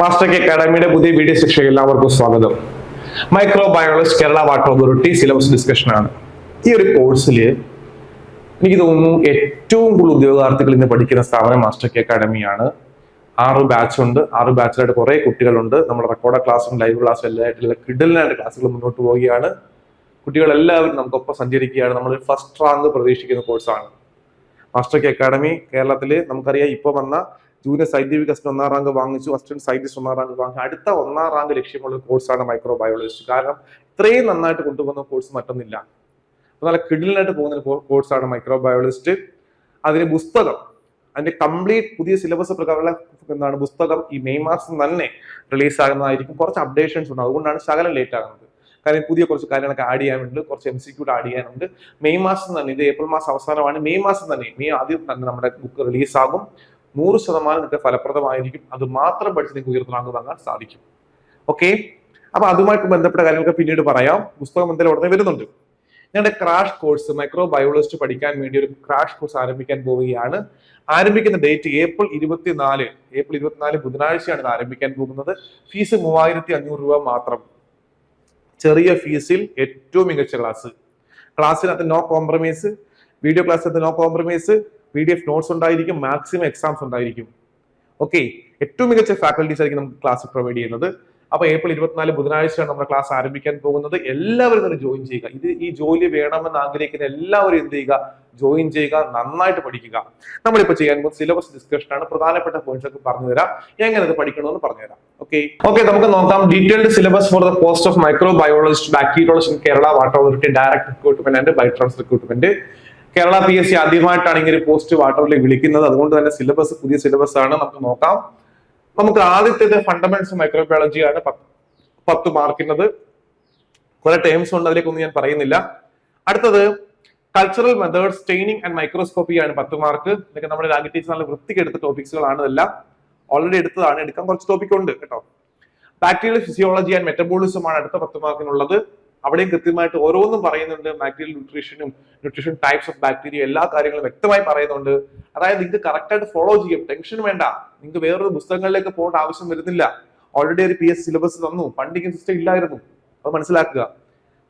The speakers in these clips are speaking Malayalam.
മാസ്റ്റർ കെ അക്കാഡമിയുടെ പുതിയ വീഡിയോ ശിക്ഷ എല്ലാവർക്കും സ്വാഗതം. Microbiology Kerala water authority syllabus discussion ആണ്. ഈ ഒരു കോഴ്സിൽ എനിക്ക് തോന്നുന്നു ഏറ്റവും കൂടുതൽ ഉദ്യോഗാർത്ഥികൾ ഇന്ന് പഠിക്കുന്ന സ്ഥാപനം മാസ്റ്റർ കെ അക്കാഡമിയാണ് ആറ് ബാച്ച് ഉണ്ട്. ആറ് ബാച്ചിലായിട്ട് കുറെ കുട്ടികളുണ്ട്. നമ്മുടെ റെക്കോർഡ് ക്ലാസ്സും ലൈവ് ക്ലാസ്സും എല്ലായിട്ടുള്ള കിഡലിനായിട്ട് ക്ലാസ്സുകൾ മുന്നോട്ട് പോവുകയാണ്. കുട്ടികളെല്ലാവരും നമുക്കൊപ്പം സഞ്ചരിക്കുകയാണ്. നമ്മൾ ഫസ്റ്റ് റാങ്ക് പ്രതീക്ഷിക്കുന്ന കോഴ്സാണ് മാസ്റ്റർ കെ അക്കാഡമി കേരളത്തിൽ നമുക്കറിയാം ഇപ്പോൾ വന്ന ജൂനിയർ സയന്റിഫിക് അസിസ്റ്റന്റ് ഒന്നാം റാങ്ക് വാങ്ങിച്ചു. അസിസ്റ്റന്റ് സയന്റിസ്റ്റ് ഒന്നാം റാങ്ക് വാങ്ങി. അടുത്ത ഒന്നാം റാങ്ക് ലക്ഷ്യമുള്ള കോഴ്സാണ് മൈക്രോ ബയോളജിസ്റ്റ് കാരണം ഇത്രയും നന്നായിട്ട് കൊണ്ടുപോകുന്ന കോഴ്സ് മറ്റൊന്നില്ല. നല്ല കിഡിലിനായിട്ട് പോകുന്ന കോഴ്സാണ് മൈക്രോ ബയോളജിസ്റ്റ് അതിന് പുസ്തകം അതിന്റെ കംപ്ലീറ്റ് പുതിയ സിലബസ് പ്രകാരമുള്ള എന്താണ് പുസ്തകം? ഈ മെയ് മാസം തന്നെ റിലീസ് ആകുന്നതായിരിക്കും. കുറച്ച് അപ്ഡേഷൻസ് ഉണ്ട്. അതുകൊണ്ടാണ് ശകലം ലേറ്റ് ആകുന്നത്. കാരണം പുതിയ കുറച്ച് കാര്യങ്ങളൊക്കെ ആഡ് ചെയ്യാനുണ്ട് കുറച്ച് എം സി ക്യൂട്ട് ആഡ് ചെയ്യാനുണ്ട്. മെയ് മാസം തന്നെ ഇത് ഏപ്രിൽ മാസം അവസാനമാണ്. മെയ് മാസം തന്നെ മെയ് ആദ്യം തന്നെ നമ്മുടെ ബുക്ക് റിലീസ് ആകും. നൂറ് ശതമാനം നിങ്ങൾക്ക് ഫലപ്രദമായിരിക്കും. അത് മാത്രം പഠിച്ച് നിങ്ങൾക്ക് വാങ്ങാൻ സാധിക്കും. ഓക്കെ അപ്പൊ അതുമായിട്ട് ബന്ധപ്പെട്ട കാര്യങ്ങളൊക്കെ പിന്നീട് പറയാം. പുസ്തകം എന്തായാലും ഉടനെ വരുന്നുണ്ട്. ഞങ്ങളുടെ ക്രാഷ് കോഴ്സ് മൈക്രോ ബയോളജിസ്റ്റ് പഠിക്കാൻ വേണ്ടി ഒരു ക്രാഷ് കോഴ്സ് ആരംഭിക്കാൻ പോവുകയാണ്. ആരംഭിക്കുന്ന ഡേറ്റ് ഏപ്രിൽ ഇരുപത്തിനാല് ഏപ്രിൽ ഇരുപത്തിനാല് ബുധനാഴ്ചയാണ് ഇത് ആരംഭിക്കാൻ പോകുന്നത്. ഫീസ് മൂവായിരത്തി അഞ്ഞൂറ് രൂപ മാത്രം. ചെറിയ ഫീസിൽ ഏറ്റവും മികച്ച ക്ലാസ് ക്ലാസ്സിനകത്ത് no compromise video ക്ലാസ്സിനകത്ത് no compromise P D F notes ഉണ്ടായിരിക്കും മാക്സിമം എക്സാംസ് ഉണ്ടായിരിക്കും. ഓക്കെ ഏറ്റവും മികച്ച ഫാക്കൽറ്റീസ് ആയിരിക്കും നമുക്ക് ക്ലാസ് പ്രൊവൈഡ് ചെയ്യുന്നത്. അപ്പൊ ഏപ്രിൽ ഇരുപത്തിനാല് ബുധനാഴ്ചയാണ് നമ്മുടെ ക്ലാസ് ആരംഭിക്കാൻ പോകുന്നത്. എല്ലാവരും തന്നെ ജോയിൻ ചെയ്യുക. ഇത് ഈ ജോലി വേണമെന്ന് ആഗ്രഹിക്കുന്ന എല്ലാവരും എന്ത് ചെയ്യുക? ജോയിൻ ചെയ്യുക നന്നായിട്ട് പഠിക്കുക. നമ്മളിപ്പോ ചെയ്യാൻ പോകുന്ന സിലബസ് ഡിസ്കഷൻ ആണ്. പ്രധാനപ്പെട്ട പോയിന്റ്സ് ഒക്കെ പറഞ്ഞു തരാം. എങ്ങനെ അത് പഠിക്കണമെന്ന് പറഞ്ഞു തരാം. ഓക്കെ ഓക്കെ നമുക്ക് നോക്കാം. Detailed syllabus for the post of microbiologist bacteriologist Kerala water authority direct recruitment and by trans recruitment Kerala P S C ആദ്യമായിട്ടാണ് ഇങ്ങനെ പോസ്റ്റ് വാട്ടറിൽ വിളിക്കുന്നത്. അതുകൊണ്ട് തന്നെ സിലബസ് പുതിയ സിലബസ് ആണ്. നമുക്ക് നോക്കാം. നമുക്ക് ആദ്യത്തേത് ഫണ്ടമെന്റ്സ് മൈക്രോബയോളജി ആണ് പത്ത് മാർക്കിനത് കുറെ ടേംസ് ഉണ്ട് അതിലേക്കൊന്നും ഞാൻ പറയുന്നില്ല. അടുത്തത് cultural method staining and microscopy ആണ് പത്ത് മാർക്ക് ഇതൊക്കെ നമ്മുടെ രാഗി ടീച്ചർ നല്ല വൃത്തിക്ക് എടുത്ത ടോപ്പിക്സുകളാണ് ഇതെല്ലാം ഓൾറെഡി എടുത്തതാണ്. എടുക്കാൻ കുറച്ച് ടോപ്പിക് ഉണ്ട് കേട്ടോ. ബാക്ടീരിയൽ ഫിസിയോളജി ആൻഡ് മെറ്റബോളിസം ആണ് അടുത്ത പത്ത് മാർക്കിനുള്ളത് അവിടെയും കൃത്യമായിട്ട് ഓരോന്നും പറയുന്നുണ്ട്. ബാക്ടീരിയൽ ന്യൂട്രീഷനും ന്യൂട്രീഷൻ ടൈപ്സ് ഓഫ് ബാക്ടീരിയ എല്ലാ കാര്യങ്ങളും വ്യക്തമായി പറയുന്നുണ്ട്. അതായത് നിങ്ങൾക്ക് കറക്റ്റായിട്ട് ഫോളോ ചെയ്യും. ടെൻഷൻ വേണ്ട. നിങ്ങൾക്ക് വേറൊരു പുസ്തകങ്ങളിലേക്ക് പോകേണ്ട ആവശ്യം വരുന്നില്ല. ഓൾറെഡി ഒരു പി എസ് സിലബസ് തന്നു. പണ്ടിങ്ങനെ സിസ്റ്റം ഇല്ലായിരുന്നു. അത് മനസ്സിലാക്കുക.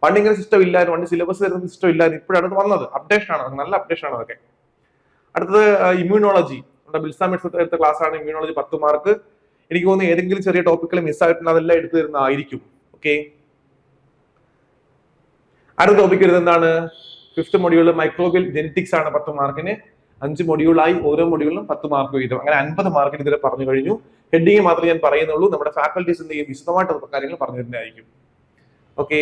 പണ്ടിങ്ങനെ സിസ്റ്റം ഇല്ലായിരുന്നു. പണ്ട് സിലബസ് വരുന്ന സിസ്റ്റം ഇല്ലായിരുന്നു. ഇപ്പോഴാണ് വന്നത്. അപ്ഡേഷൻ ആണ്. നല്ല അപ്ഡേഷൻ ആണ് അതൊക്കെ. അടുത്തത് ഇമ്മ്യൂണോളജി നമ്മുടെ ബിൽസാം എടുത്ത ക്ലാസ് ആണ്. ഇമ്മ്യൂണോളജി പത്ത് മാർക്ക് എനിക്ക് തോന്നുന്നു ഏതെങ്കിലും ചെറിയ ടോപ്പിക്കുകൾ മിസ്സായിട്ടുണ്ട് അതെല്ലാം എടുത്തു തരുന്നതായിരിക്കും. ഓക്കെ അടുത്ത ടോപ്പിക് വരുന്നത് എന്താണ്? ഫിഫ്ത് മൊഡ്യൂൾ മൈക്രോബിയൽ ജെനറ്റിക്സ് ആണ് പത്ത് മാർക്കിന് അഞ്ച് മൊഡ്യൂളായി ഓരോ മൊഡ്യൂളിലും പത്ത് മാർക്ക് വീതം. അങ്ങനെ അൻപത് മാർക്കിന് ഇതുവരെ പറഞ്ഞു കഴിഞ്ഞു. ഹെഡിങ് മാത്രമേ ഞാൻ പറയുന്നുള്ളൂ. നമ്മുടെ ഫാക്കൽറ്റീസ് എന്ത് ചെയ്യും? വിശദമായിട്ട് കാര്യങ്ങൾ പറഞ്ഞു തരുന്നതായിരിക്കും. ഓക്കെ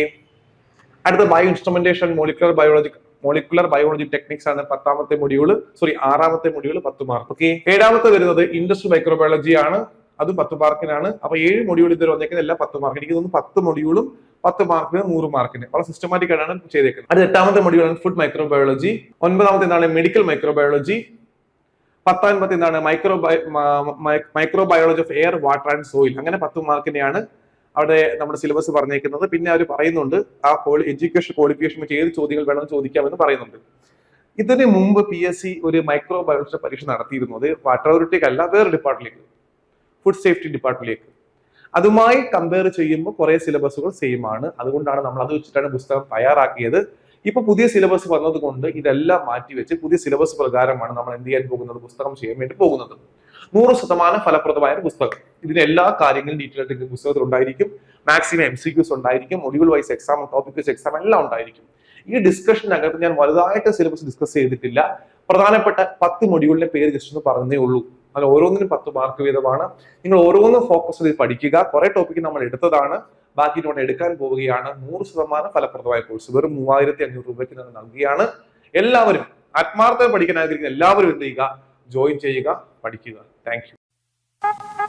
അടുത്ത bio instrumentation molecular biology molecular biology techniques ആണ് പത്താമത്തെ മൊഡ്യൂൾ സോറി ആറാമത്തെ മൊഡ്യൂൾ പത്ത് മാർക്ക് ഓക്കെ ഏഴാമത്തെ വരുന്നത് ഇൻഡസ്ട്രി മൈക്രോബയോളജി ആണ്. അതും പത്ത് മാർക്കിനാണ്. അപ്പൊ ഏഴ് മൊഡ്യൂൾ ഇതുവരെ വന്നേക്കുന്ന എല്ലാ പത്ത് മാർക്ക് എനിക്ക് തോന്നുന്നു പത്ത് മൊഡ്യൂളും പത്ത് മാർക്കിന് നൂറ് മാർക്കിന് വളരെ സിസ്റ്റമാറ്റിക് ആയിട്ടാണ് ചെയ്തേക്കുന്നത്. അടുത്ത എട്ടാമത്തെ മൊഡ്യൂളാണ് ഫുഡ് മൈക്രോബയോളജി ഒൻപതാമത്തെ എന്താണ് മെഡിക്കൽ മൈക്രോബയോളജി പത്താമത്തെ എന്താണ് micro microbiology of air water and soil അങ്ങനെ പത്ത് മാർക്കിനെയാണ് അവിടെ നമ്മുടെ സിലബസ് പറഞ്ഞേക്കുന്നത്. പിന്നെ അവർ പറയുന്നുണ്ട് ആ എഡ്യൂക്കേഷൻ ക്വാളിഫിക്കേഷൻ ഏത് ചോദ്യങ്ങൾ വേണമെന്ന് ചോദിക്കാമെന്ന് പറയുന്നുണ്ട്. ഇതിന് മുമ്പ് പി എസ് സി ഒരു മൈക്രോബയോളജി പരീക്ഷ നടത്തിയിരുന്നത് വാട്ടർ അതോറിറ്റിക്ക് അല്ല വേറെ ഡിപ്പാർട്ട്മെന്റിലേക്ക് ഫുഡ് സേഫ്റ്റി ഡിപ്പാർട്ട്മെന്റിലേക്ക് അതുമായി കമ്പയർ ചെയ്യുമ്പോൾ കുറെ സിലബസുകൾ സെയിം ആണ്. അതുകൊണ്ടാണ് നമ്മൾ അത് വെച്ചിട്ടാണ് പുസ്തകം തയ്യാറാക്കിയത്. ഇപ്പൊ പുതിയ സിലബസ് വന്നത് കൊണ്ട് ഇതെല്ലാം മാറ്റിവെച്ച് പുതിയ സിലബസ് പ്രകാരമാണ് നമ്മൾ എന്ത് ചെയ്യാൻ പോകുന്നത്? പുസ്തകം ചെയ്യാൻ വേണ്ടി പോകുന്നത്. നൂറ് ശതമാനം ഫലപ്രദമായ ഒരു പുസ്തകം. ഇതിന് എല്ലാ കാര്യങ്ങളും ഡീറ്റെയിൽ ആയിട്ട് പുസ്തകത്തിൽ ഉണ്ടായിരിക്കും. മാക്സിമം എം സി ക്യൂസ് ഉണ്ടായിരിക്കും. Module wise exam topic wise exam എല്ലാം ഉണ്ടായിരിക്കും. ഈ ഡിസ്കഷനകത്ത് ഞാൻ വലുതായിട്ട് സിലബസ് ഡിസ്കസ് ചെയ്തിട്ടില്ല. പ്രധാനപ്പെട്ട പത്ത് മൊഡ്യൂളിന്റെ പേര് ജസ്റ്റ് ഒന്ന് പറഞ്ഞേ ഉള്ളൂ. അത് ഓരോന്നിനും പത്ത് മാർക്ക് വീതമാണ്. നിങ്ങൾ ഓരോന്നും ഫോക്കസ് ചെയ്ത് പഠിക്കുക. കുറെ ടോപ്പിക്ക് നമ്മൾ എടുത്തതാണ്. ബാക്കി നമ്മൾ എടുക്കാൻ പോവുകയാണ്. നൂറ് ശതമാനം ഫലപ്രദമായ കോഴ്സ് വെറും മൂവായിരത്തി അഞ്ഞൂറ് രൂപയ്ക്ക് നിങ്ങൾ നൽകുകയാണ്. എല്ലാവരും ആത്മാർത്ഥം പഠിക്കാൻ ആഗ്രഹിക്കുന്ന എല്ലാവരും എന്ത് ചെയ്യുക? ജോയിൻ ചെയ്യുക പഠിക്കുക. താങ്ക്